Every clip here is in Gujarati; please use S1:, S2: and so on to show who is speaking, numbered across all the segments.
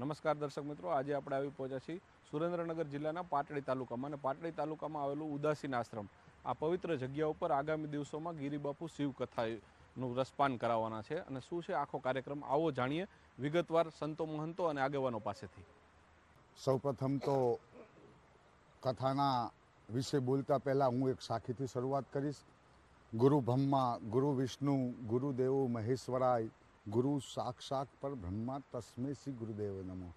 S1: નમસ્કાર દર્શક મિત્રો, આજે આપણે આવી પહોંચ્યા છીએ સુરેન્દ્રનગર જિલ્લાના પાટડી તાલુકામાં અને પાટડી તાલુકામાં આવેલું ઉદાસીન આશ્રમ. આ પવિત્ર જગ્યા ઉપર આગામી દિવસોમાં ગિરિબાપુ શિવકથાનું રસપાન કરાવવાના છે અને શું છે આખો કાર્યક્રમ, આવો જાણીએ વિગતવાર સંતો મહંતો અને આગેવાનો પાસેથી.
S2: સૌપ્રથમ તો કથાના વિશે બોલતા પહેલાં હું એક સાખીથી શરૂઆત કરીશ. ગુરુ બ્રહ્મા, ગુરુ વિષ્ણુ, ગુરુદેવ મહેશ્વરાય ગુરુ સાક્ષાત પર બ્રહ્મા તસ્મે શ્રી ગુરુદેવ નમો.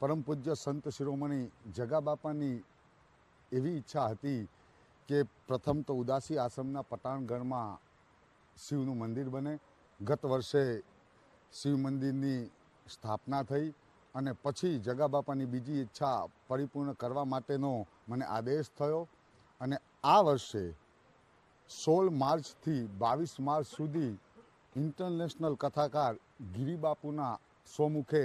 S2: પરમ પૂજ્ય સંત શિરોમણી જગા બાપાની એવી ઈચ્છા હતી કે પ્રથમ તો ઉદાસી આશ્રમના પટાણગઢમાં શિવનું મંદિર બને. ગત વર્ષે શિવ મંદિરની સ્થાપના થઈ અને પછી જગા બાપાની બીજી ઈચ્છા પરિપૂર્ણ કરવા માટેનો મને આદેશ થયો અને આ વર્ષે સોળ માર્ચથી બાવીસ માર્ચ સુધી ઇન્ટરનેશનલ કથાકાર ગિરિબાપુના સ્વમુખે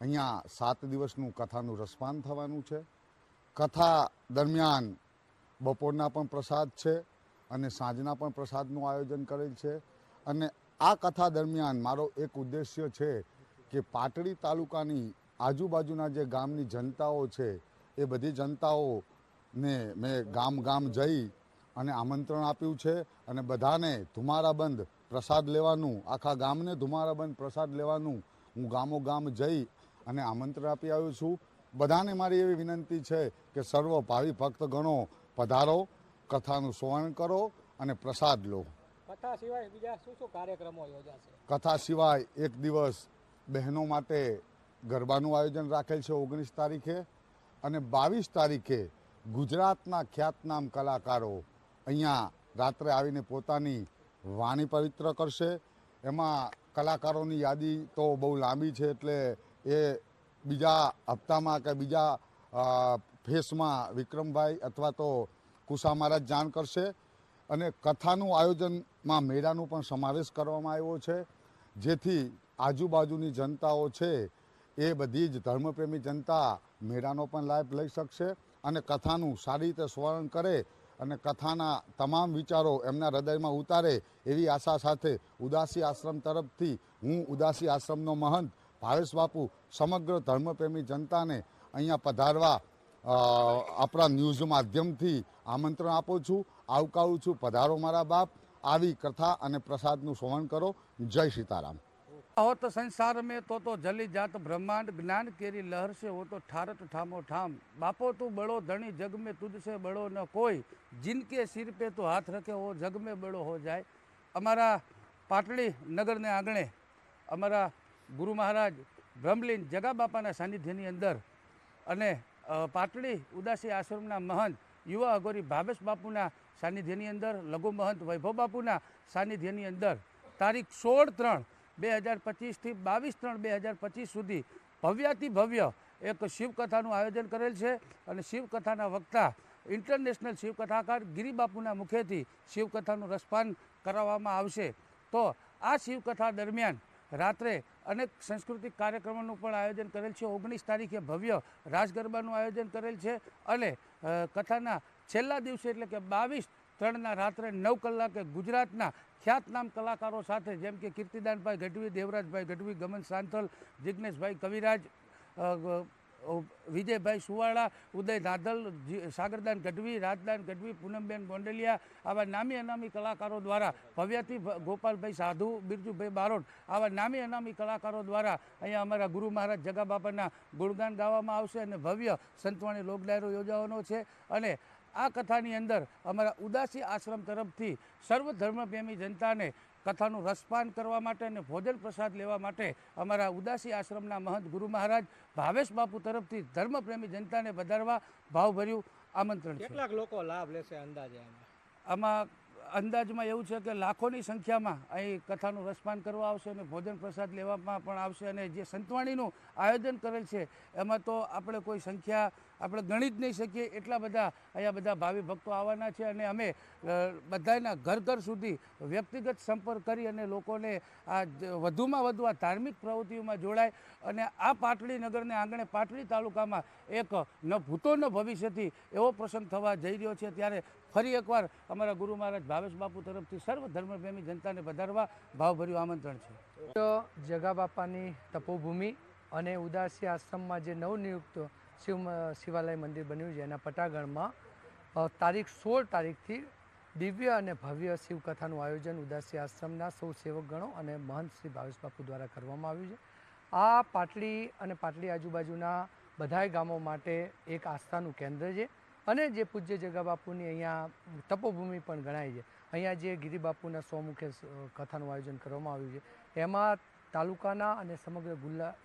S2: અહીંયા સાત દિવસનું કથાનું રસપાન થવાનું છે. કથા દરમિયાન બપોરના પણ પ્રસાદ છે અને સાંજના પણ પ્રસાદનું આયોજન કરેલ છે. અને આ કથા દરમિયાન મારો એક ઉદ્દેશ્ય છે કે પાટડી તાલુકાની આજુબાજુના જે ગામની જનતાઓ છે, એ બધી જનતાઓને મેં ગામ ગામ જઈ અને આમંત્રણ આપ્યું છે અને બધાને ધુમારાબંધ પ્રસાદ લેવાનું આખા ગામને ધુમારાબંધ પ્રસાદ લેવાનું હું ગામો ગામ જઈ અને આમંત્રણ આપી આવ્યો છું. બધાને મારી એવી વિનંતી છે કે સર્વ ભાવિ ભક્તગણો પધારો કથાનું શ્રવણ કરો અને પ્રસાદ લો.
S3: કથા સિવાય બીજા શું શું કાર્યક્રમો યોજાશે?
S2: કથા સિવાય એક દિવસ બહેનો માટે ગરબાનું આયોજન રાખેલ છે ઓગણીસ તારીખે અને બાવીસ તારીખે ગુજરાતના ખ્યાતનામ કલાકારો અહીંયા રાત્રે આવીને પોતાની વાણી પવિત્ર કરશે. એમાં કલાકારોની યાદી તો બહુ લાંબી છે એટલે એ બીજા હપ્તામાં કે બીજા ફેસમાં વિક્રમભાઈ અથવા તો કુશા મહારાજ જાણ કરશે. અને કથાનું આયોજનમાં મેળાનું પણ સમાવેશ કરવામાં આવ્યો છે. જેથી આજુબાજુની જનતાઓ છે એ બધી જ ધર્મપ્રેમી જનતા મેળાનો પણ લાભ લઈ શકશે અને કથાનું સારી રીતે સ્મરણ કરે અને કથાના તમામ વિચારો એમના હૃદયમાં ઉતારે એવી આશા સાથે ઉદાસી આશ્રમ તરફથી હું ઉદાસી આશ્રમનો મહંત ભાવેશ બાપુ સમગ્ર ધર્મપ્રેમી જનતાને અહીંયા પધારવા આપણા ન્યૂઝ માધ્યમથી આમંત્રણ આપું છું, આવકારું છું. પધારો મારા બાપ. આવી કથા અને પ્રસાદનું શ્રવણ કરો. જય સીતારામ.
S4: અવત સંસાર મેં તો તો જલી જાત બ્રહ્માંડ જ્ઞાન કેરી લહરશે હો તો ઠારત ઠામો ઠામ. બાપો તું બળો ધણી જગ મેં તુજસે બળો ન કોઈ. જિનકે સિર પે તું હાથ રખે હો જગ મેં બળો હો જાય. અમારા પાટડી નગરને આંગણે, અમારા ગુરુ મહારાજ બ્રહ્મલીન જગા બાપાના સાનિધ્યની અંદર અને પાટડી ઉદાસી આશ્રમના મહંત યુવા અઘોરી ભાવેશ બાપુના સાનિધ્યની અંદર, લઘુ મહંત વૈભવ બાપુના સાનિધ્યની અંદર તારીખ સોળ ત્રણ બે હજાર પચીસથી બાવીસ ત્રણ બે હજાર પચીસ સુધી ભવ્યાતિ ભવ્ય એક શિવકથાનું આયોજન કરેલ છે અને શિવકથાના વક્તા, ઇન્ટરનેશનલ શિવકથાકાર ગિરિબાપુના મુખેથી શિવકથાનું રસપાન કરાવવામાં આવશે. તો આ શિવકથા દરમિયાન રાત્રે અનેક સાંસ્કૃતિક કાર્યક્રમોનું પણ આયોજન કરેલ છે. ઓગણીસ તારીખે ભવ્ય રાસ ગરબાનું આયોજન કરેલ છે અને કથાના છેલ્લા દિવસે એટલે કે બાવીસ ત્રણના રાત્રે નવ કલાકે ગુજરાતના ખ્યાતનામ કલાકારો સાથે, જેમ કે કીર્તિદાનભાઈ ગઢવી, દેવરાજભાઈ ગઢવી, ગમન સાંથલ જિજ્ઞેશભાઈ કવિરાજ વિજયભાઈ સુવાળા, ઉદય દાદલ સાગરદાન ગઢવી, રાજદાન ગઢવી, પૂનમબેન ગોંડલિયા આવા નામી અનામી કલાકારો દ્વારા ભવ્યથી ગોપાલભાઈ સાધુ, બિરજુભાઈ બારોટ આવા નામી અનામી કલાકારો દ્વારા અહીંયા અમારા ગુરુ મહારાજ જગા બાપાના ગુણગાન ગાવામાં આવશે અને ભવ્ય સંતવાણી લોકડાયરો યોજાવાનો છે. અને આ કથાની અંદર અમારા ઉદાસી આશ્રમ તરફથી સર્વ ધર્મપ્રેમી જનતાને કથાનું રસપાન કરવા માટે અને ભોજન પ્રસાદ લેવા માટે અમારા ઉદાસી આશ્રમના મહંત ગુરુ મહારાજ ભાવેશ બાપુ તરફથી ધર્મપ્રેમી જનતાને વધારવા ભાવભર્યું આમંત્રણ
S3: કેટલાક લોકો લાભ લેશે અંદાજે આમાં
S4: આમાં અંદાજમાં એવું છે કે લાખોની સંખ્યામાં અહીં કથાનું રસપાન કરવા આવશે અને ભોજન પ્રસાદ લેવામાં પણ આવશે અને જે સંતવાણીનું આયોજન કરેલ છે, એમાં તો આપણે કોઈ સંખ્યા આપણે ગણી જ નહીં શકીએ, એટલા બધા અહીંયા બધા ભાવિ ભક્તો આવવાના છે અને અમે બધાના ઘર ઘર સુધી વ્યક્તિગત સંપર્ક કરી અને લોકોને આ વધુમાં વધુ આ ધાર્મિક પ્રવૃત્તિઓમાં જોડાય અને આ પાટડી નગરને આંગણે પાટડી તાલુકામાં એક ન ભૂતો ન ભવિષ્યથી એવો પ્રસંગ થવા જઈ રહ્યો છે. ત્યારે ફરી એકવાર અમારા ગુરુ મહારાજ ભાવેશ બાપુ તરફથી સર્વ ધર્મપ્રેમી જનતાને વધારવા ભાવભર્યું આમંત્રણ છે.
S5: તો જગા બાપાની તપોભૂમિ અને ઉદાસી આશ્રમમાં જે નવનિયુક્ત શિવ, શિવાલય મંદિર બન્યું છે, એના પટાગણમાં તારીખ સોળ તારીખથી દિવ્ય અને ભવ્ય શિવકથાનું આયોજન ઉદાસી આશ્રમના સૌ સેવકગણો અને મહંત શ્રી ભાવેશ બાપુ દ્વારા કરવામાં આવ્યું છે. આ પાટડી અને પાટડી આજુબાજુના બધાય ગામો માટે એક આસ્થાનું કેન્દ્ર છે. અને જે પૂજ્ય જગા બાપુની અહીંયા તપોભૂમિ પણ ગણાય છે. અહીંયા જે ગિરિબાપુના સ્વમુખે કથાનું આયોજન કરવામાં આવ્યું છે, એમાં તાલુકાના અને સમગ્ર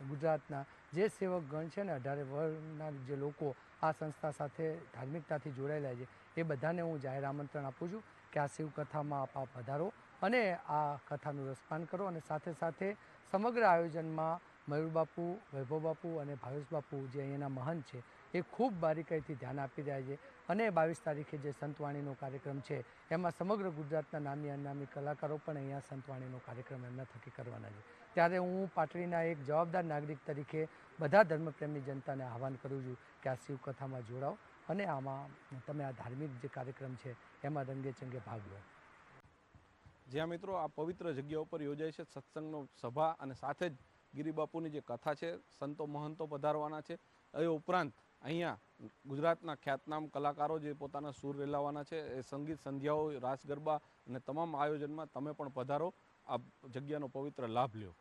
S5: ગુજરાતના જે સેવકગણ છે ને અઢારે વર્ગના જે લોકો આ સંસ્થા સાથે ધાર્મિકતાથી જોડાયેલા છે, એ બધાને હું જાહેર આમંત્રણ આપું છું કે આ શિવકથામાં આપ આપ વધારો અને આ કથાનું રસપાન કરો અને સાથે સાથે સમગ્ર આયોજનમાં મયુર બાપુ, વૈભવ બાપુ અને ભાવેશ બાપુ જે અહીંયાના મહંત છે એ ખૂબ બારીકાઈથી ધ્યાન આપી રહ્યા છે. અને બાવીસ તારીખે જે સંતવાણીનો કાર્યક્રમ છે, એમાં સમગ્ર ગુજરાતના નામી અનામી કલાકારો પણ અહીંયા સંતવાણીનો કાર્યક્રમ એમના થકી કરવાના છે. ત્યારે હું પાટડીના એક જવાબદાર નાગરિક તરીકે બધા ધર્મપ્રેમી જનતાને આહવાન કરું છું કે આ શિવકથામાં જોડાઓ અને આમાં તમે આ ધાર્મિક જે કાર્યક્રમ છે, એમાં રંગે ચંગે ભાગ લો.
S1: જ્યાં મિત્રો આ પવિત્ર જગ્યા ઉપર યોજાય છે સત્સંગનો સભા અને સાથે જ ગિરિબાપુની જે કથા છે, સંતો મહંતો પધારવાના છે. એ ઉપરાંત અહીંયા ગુજરાતના ખ્યાતનામ કલાકારો જે પોતાના સૂર રેલાવાના છે, એ સંગીત સંધ્યાઓ, રાસ ગરબા અને તમામ આયોજનમાં તમે પણ પધારો. આ જગ્યાનો પવિત્ર લાભ લ્યો.